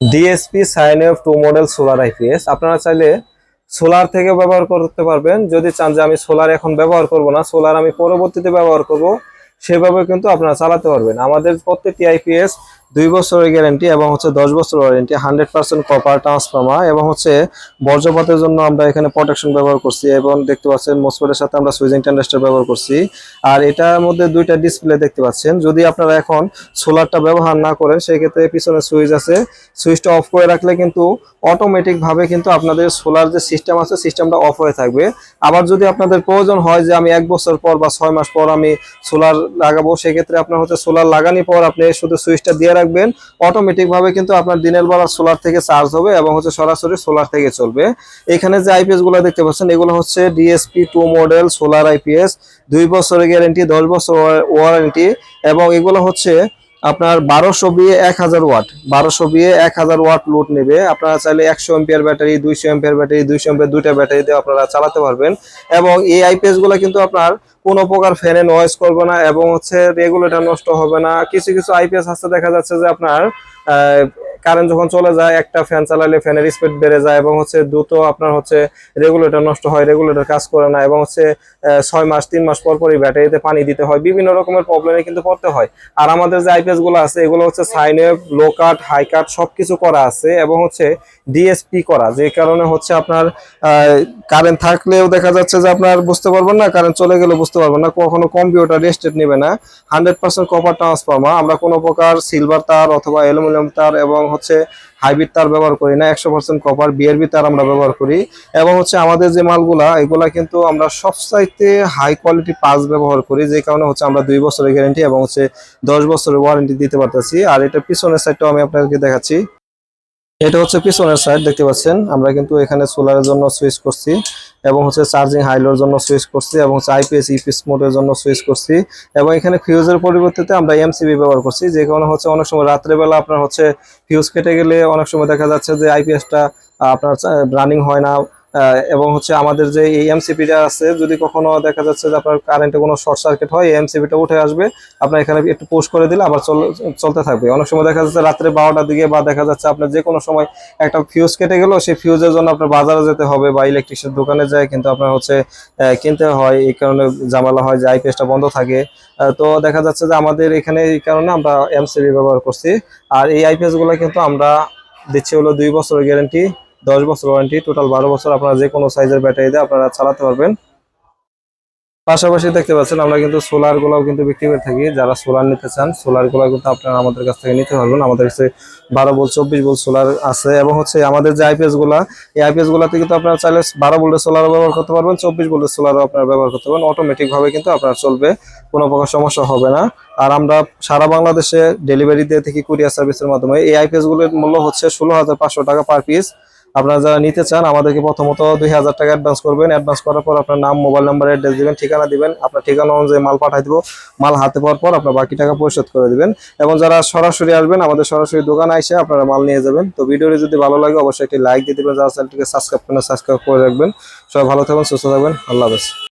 DSP sine F two model solar IPS আপনারা চাইলে solar থেকে ব্যবহার করতে পারবেন। যদি চান যে আমি সোলার এখন ব্যবহার করব না সোলার আমি পরবর্তীতে ব্যবহার করব, সেভাবে কিন্তু আপনারা চালাতে পারবেন। আমাদের প্রত্যেকটি আইপিএস দুই বছরের গ্যারেন্টি এবং হচ্ছে দশ বছর warranty hundred percent copper transformer এবং হচ্ছে বর্জ্যপাতের জন্য আমরা এখানে প্রোটেকশন ব্যবহার করছি এবং দেখতে পাচ্ছেন মোসপেটের সাথে আমরা সুইজিং টেন্ডাস্টার ব্যবহার করছি। আর এটার মধ্যে দুইটা ডিসপ্লে দেখতে পাচ্ছেন। যদি আপনারা এখন সোলারটা ব্যবহার না করেন সেই ক্ষেত্রে পিছনে সুইচ আছে। সুইচটা অফ করে রাখলে কিন্তু অটোমেটিকভাবে কিন্তু আপনাদের সোলার যে সিস্টেম আছে সিস্টেমটা অফ হয়ে থাকবে। আবার যদি আপনাদের প্রয়োজন হয় যে আমি এক বছর পর বা ছয় মাস পর আমি সোলার লাগাবো, সেক্ষেত্রে আপনার হচ্ছে সোলার লাগানোর পর আপনি শুধু সুইচটা দিয়ে রাখবেন অটোমেটিক ভাবে কিন্তু আপনার দিনের বেলা সোলার থেকে চার্জ হবে এবং হচ্ছে সরাসরি সোলার থেকে চলবে। এখানে যে আইপিএসগুলো দেখতে পাচ্ছেন, এগুলো হচ্ছে DSP two model solar IPS দুই বছরের গ্যারেন্টি দশ বছর ওয়ারেন্টি এবং এগুলো হচ্ছে আপনার বারোশো বিয়ে এক হাজার ওয়াট। বারোশো বিয়ে এক হাজার ওয়াট লোড নেবে। আপনারা চাইলে একশো এম্পিয়ার ব্যাটারি, দুইশো এম্পিয়ার ব্যাটারি, দুইশো এম্পিয়ার দুইটা ব্যাটারি দিয়ে আপনারা চালাতে পারবেন। এবং এই আইপিএসগুলো কিন্তু আপনার কোনো প্রকার ফ্যানে নয়েস করবে না এবং হচ্ছে রেগুলেটার নষ্ট হবে না। কিছু কিছু আইপিএস আসতে দেখা যাচ্ছে যে আপনার কারেন্ট যখন চলে যায়, একটা ফ্যান চালালে ফ্যানের স্পিড বেড়ে যায় এবং হচ্ছে দ্রুত আপনার হচ্ছে রেগুলেটর নষ্ট হয় রেগুলেটর কাজ করে না এবং হচ্ছে ছয় মাস, তিন মাস পর পরই ব্যাটারিতে পানি দিতে হয়। বিভিন্ন রকমের প্রবলেমে কিন্তু পড়তে হয়। আর আমাদের যে আইপিএসগুলো আছে, এগুলো হচ্ছে সাইনওয়েভ লো কাট হাই কাট সব কিছু করা আছে এবং হচ্ছে ডিএসপি করা, যে কারণে হচ্ছে আপনার কারেন্ট থাকলেও দেখা যাচ্ছে যে আপনার বুঝতে পারবেন না কারেন্ট চলে গেলে বুঝতে পারবেন না, কখনো কম্পিউটার রেস্টেড নেবে না। হান্ড্রেড পার্সেন্ট কপার ট্রান্সফর্মার আমরা কোনো প্রকার সিলভার তার অথবা অ্যালুমিনিয়াম তার এবং হচ্ছে হাইব্রিড তার ব্যবহার করি না, একশো পার্সেন্ট কপার বিআরবি তার আমরা ব্যবহার করি। এবং হচ্ছে আমাদের যে মালগুলা, এগুলা কিন্তু আমরা সবচাইতে হাই কোয়ালিটি পাস ব্যবহার করি, যে কারণে হচ্ছে আমরা দুই বছরের গ্যারেন্টি এবং হচ্ছে দশ বছরের ওয়ারেন্টি দিতে পারতেছি। আর এটা পিছনের সাইডটাও আমি আপনাদেরকে দেখাচ্ছি। এটা হচ্ছে পিছনের সাইড দেখতে পাচ্ছেন? আমরা কিন্তু এখানে সোলারের জন্য সুইচ করছি। এবং হচ্ছে চার্জিং হাইলোর জন্য সুইচ করছি এবং হচ্ছে আইপিএস ইপিএস মোডের জন্য সুইচ করছি এবং এখানে ফিউজের পরিবর্তে আমরা এমসিবি ব্যবহার করছি, যে কারণে হচ্ছে অনেক সময় রাত্রেবেলা আপনার হচ্ছে ফিউজ কেটে গেলে অনেক সময় দেখা যাচ্ছে যে আইপিএসটা আপনার রানিং হয় না। এবং হচ্ছে আমাদের যে এই এমসিপিটা আছে, যদি কখনো দেখা যাচ্ছে যে আপনার কারেন্টে কোনো শর্ট সার্কিট হয়, এই এমসিপিটা উঠে আসবে, আপনার এখানে একটু পোস্ট করে দিলে আবার চল- চলতে থাকবে। অনেক সময় দেখা যাচ্ছে রাত্রে বারোটার দিকে বা দেখা যাচ্ছে আপনার যে কোনো সময় একটা ফিউজ কেটে গেল, সেই ফিউজের জন্য আপনার বাজারে যেতে হবে বা ইলেকট্রিশিয়ান দোকানে যায়, কিন্তু আপনার হচ্ছে কিনতে হয়, এই কারণে ঝামেলা হয় যে আইপিএসটা বন্ধ থাকে। তো দেখা যাচ্ছে যে আমাদের এখানে এই কারণে আমরা এমসিবি ব্যবহার করছি। আর এই আইপিএসগুলো কিন্তু আমরা দিচ্ছি হলো দুই বছরের গ্যারান্টি দশ বছর ওয়ারেন্টি টোটাল বারো বছর আপনারা যে কোনো সাইজের ব্যাটারি দিয়ে আপনারা চালাতে পারবেন। পাশাপাশি দেখতে পাচ্ছেন, আমরা কিন্তু সোলার গুলাও কিন্তু বিক্রি করে থাকি। যারা সোলার নিতে চান সোলারগুলো কিন্তু আপনারা আমাদের কাছ থেকে নিতে পারবেন। আমাদের কাছে বারো বল চব্বিশ বল সোলার আছে এবং হচ্ছে আমাদের যে আইপিএসগুলা, এই আইপিএস গুলাতে কিন্তু আপনারা চাইলে বারো ভোল্টের সোলার ব্যবহার করতে পারবেন, চব্বিশ ভোল্টের সোলারও আপনারা ব্যবহার করতে পারবেন। অটোমেটিক ভাবে কিন্তু আপনার চলবে, কোনো প্রকার সমস্যা হবে না। আর আমরা সারা বাংলাদেশে ডেলিভারি দিয়ে থাকি কুরিয়ার সার্ভিসের মাধ্যমে। এই আইপিএসগুলোর মূল্য হচ্ছে ষোলো হাজার পাঁচশো টাকা পার পিস আপনারা যারা নিতে চান, আমাদেরকে প্রথমত দুই হাজার টাকা অ্যাডভান্স করবেন। অ্যাডভান্স করার পর আপনার নাম মোবাইল নাম্বার অ্যাড্রেস দেবেন, ঠিকানা দিবেন। আপনার ঠিকানা অনুযায়ী মাল পাঠাই দেবো। মাল হাতে পাওয়ার পর আপনার বাকি টাকা পরিশোধ করে দেবেন। এবং যারা সরাসরি আসবেন, আমাদের সরাসরি দোকানে এসে আপনারা মাল নিয়ে যাবেন। তো ভিডিওটি যদি ভালো লাগে, অবশ্যই একটি লাইক দিয়ে দেবেন। যারা চ্যানেলটিকে সাবস্ক্রাইব করেন সাবস্ক্রাইব করে রাখবেন। সবাই ভালো থাকবেন, সুস্থ থাকবেন। আল্লাহ হাফেজ।